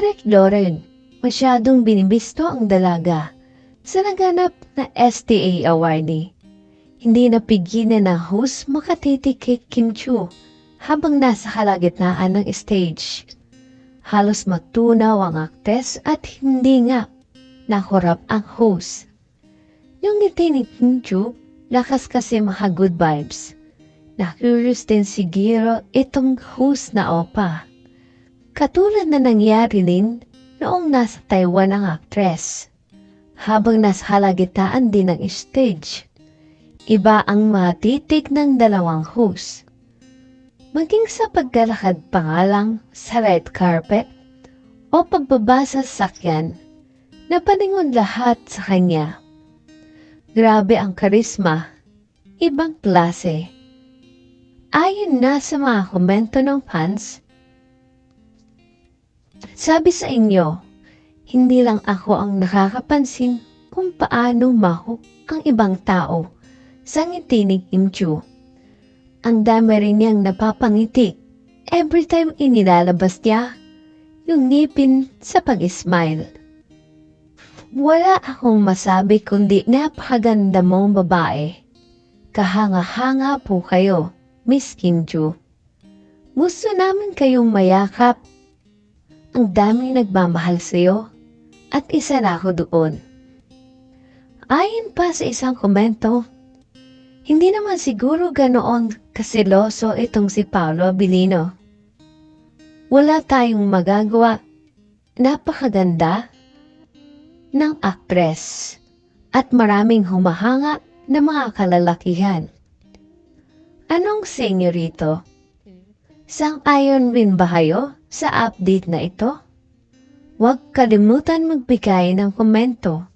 Direk Lauren, masyadong binibisto ang dalaga sa naganap na STA awardee. Hindi napigilan ng host makatitik kay Kim Chu habang nasa kalagitnaan ng stage. Halos matunaw ang aktes at hindi nga nakurap ang host. Yung ngiti ni Kim Chu, lakas kasi mga good vibes. Na-curious din siguro itong host na opa. Katulad na nangyari din noong nasa Taiwan ang actress. Habang nasa halagitaan din ng stage, iba ang matitig ng dalawang host. Maging sa pagkalakad pa nga lang sa red carpet o pagbaba sa sakyan, napalingon lahat sa kanya. Grabe ang karisma, ibang klase. Ayon na sa mga komento ng fans, sabi sa inyo, hindi lang ako ang nakakapansin kung paano maho ang ibang tao sa ngiti ni Kim Chu. Ang dami rin niyang napapangiti every time inilalabas niya yung ngipin sa pag-smile. Wala akong masabi kundi napakaganda mong babae. Kahanga-hanga po kayo, Miss Kim Chu. Gusto namin kayong mayakap ang daming nagmamahal sa'yo at isa na ako doon. Ayon pa sa isang komento, hindi naman siguro ganoon kasiloso itong si Paolo Abilino. Wala tayong magagawa. Napakaganda ng actress at maraming humahanga na mga kalalakihan. Anong senyorito? Sang-ayon rin ba kayo sa update na ito? Huwag kalimutan magbigay ng komento.